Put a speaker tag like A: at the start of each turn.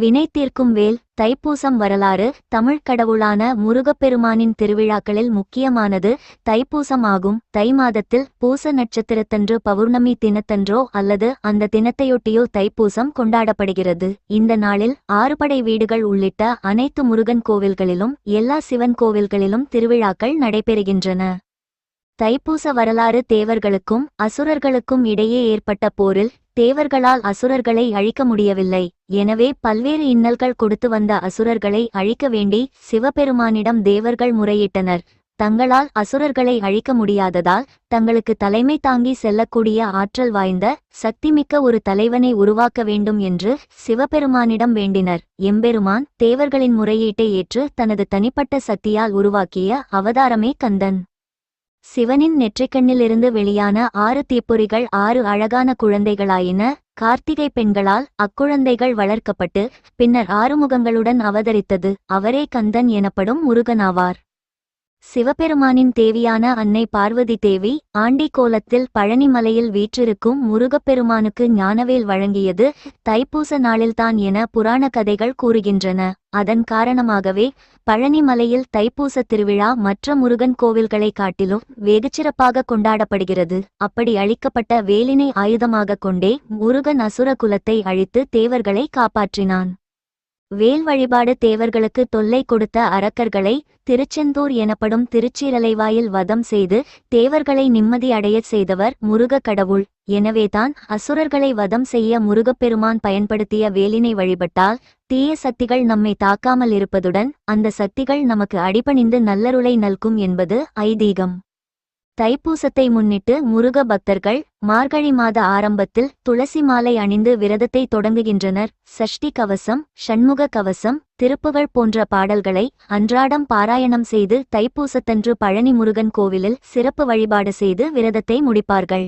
A: வினை தீர்க்கும் வேல் தைப்பூசம் வரலாறு தமிழ்க் கடவுளான முருகப்பெருமானின் திருவிழாக்களில் முக்கியமானது தைப்பூசம் ஆகும். தை மாதத்தில் பூச நட்சத்திரத்தன்று பௌர்ணமி தினத்தன்றோ அல்லது அந்த தினத்தையொட்டியோ தைப்பூசம் கொண்டாடப்படுகிறது. இந்த நாளில் ஆறுபடை வீடுகள் உள்ளிட்ட அனைத்து முருகன் கோவில்களிலும் எல்லா சிவன் கோவில்களிலும் திருவிழாக்கள் நடைபெறுகின்றன. தைப்பூச வரலாறு தேவர்களுக்கும் அசுரர்களுக்கும் இடையே ஏற்பட்ட போரில் தேவர்களால் அசுரர்களை அழிக்க முடியவில்லை. எனவே பல்வேறு இன்னல்கள் கொடுத்து வந்த அசுரர்களை அழிக்க வேண்டி சிவபெருமானிடம் தேவர்கள் முறையிட்டனர். தங்களால் அசுரர்களை அழிக்க முடியாததால் தங்களுக்கு தலைமை தாங்கி செல்லக்கூடிய ஆற்றல் வாய்ந்த சக்திமிக்க ஒரு தலைவனை உருவாக்க வேண்டும் என்று சிவபெருமானிடம் வேண்டினர். எம்பெருமான் தேவர்களின் முறையீட்டை ஏற்று தனது தனிப்பட்ட சக்தியால் உருவாக்கிய அவதாரமே கந்தன். சிவனின் நெற்றிக்கண்ணிலிருந்து வெளியான ஆறு தீப்பொறிகள் ஆறு அழகான குழந்தைகளாயின. கார்த்திகை பெண்களால் அக்குழந்தைகள் வளர்க்கப்பட்டு பின்னர் ஆறுமுகங்களுடன் அவதரித்தது. அவரே கந்தன் எனப்படும் முருகனாவார் சிவபெருமானின் தேவியான அன்னை பார்வதி தேவி ஆண்டி கோலத்தில் பழனிமலையில் வீற்றிருக்கும் முருகப்பெருமானுக்கு ஞானவேல் வழங்கியது தைப்பூச நாளில்தான் என புராண கதைகள் கூறுகின்றன. அதன் காரணமாகவே பழனிமலையில் தைப்பூச திருவிழா மற்ற முருகன் கோவில்களை காட்டிலும் வெகுச்சிறப்பாக கொண்டாடப்படுகிறது. அப்படி அழிக்கப்பட்ட வேலினை ஆயுதமாக கொண்டே முருகன் அசுர குலத்தை அழித்து தேவர்களை காப்பாற்றினான். வேல் வழிபாடு தேவர்களுக்கு தொல்லை கொடுத்த அரக்கர்களை திருச்செந்தூர் எனப்படும் திருச்சீரலைவாயில் வதம் செய்து தேவர்களை நிம்மதி அடையச் செய்தவர் முருக கடவுள். எனவேதான் அசுரர்களை வதம் செய்ய முருகப்பெருமான் பயன்படுத்திய வேலினை வழிபட்டால் தீய சக்திகள் நம்மை தாக்காமல் இருப்பதுடன் அந்த சக்திகள் நமக்கு அடிபணிந்து நல்லருளை நல்கும் என்பது ஐதீகம். தைப்பூசத்தை முன்னிட்டு முருக பக்தர்கள் மார்கழி மாத ஆரம்பத்தில் துளசி மாலை அணிந்து விரதத்தை தொடங்குகின்றனர். சஷ்டி கவசம் ஷண்முக கவசம் திருப்புகழ் போன்ற பாடல்களை அன்றாடம் பாராயணம் செய்து தைப்பூசத்தன்று பழனி முருகன் கோவிலில் சிறப்பு வழிபாடு செய்து விரதத்தை முடிப்பார்கள்.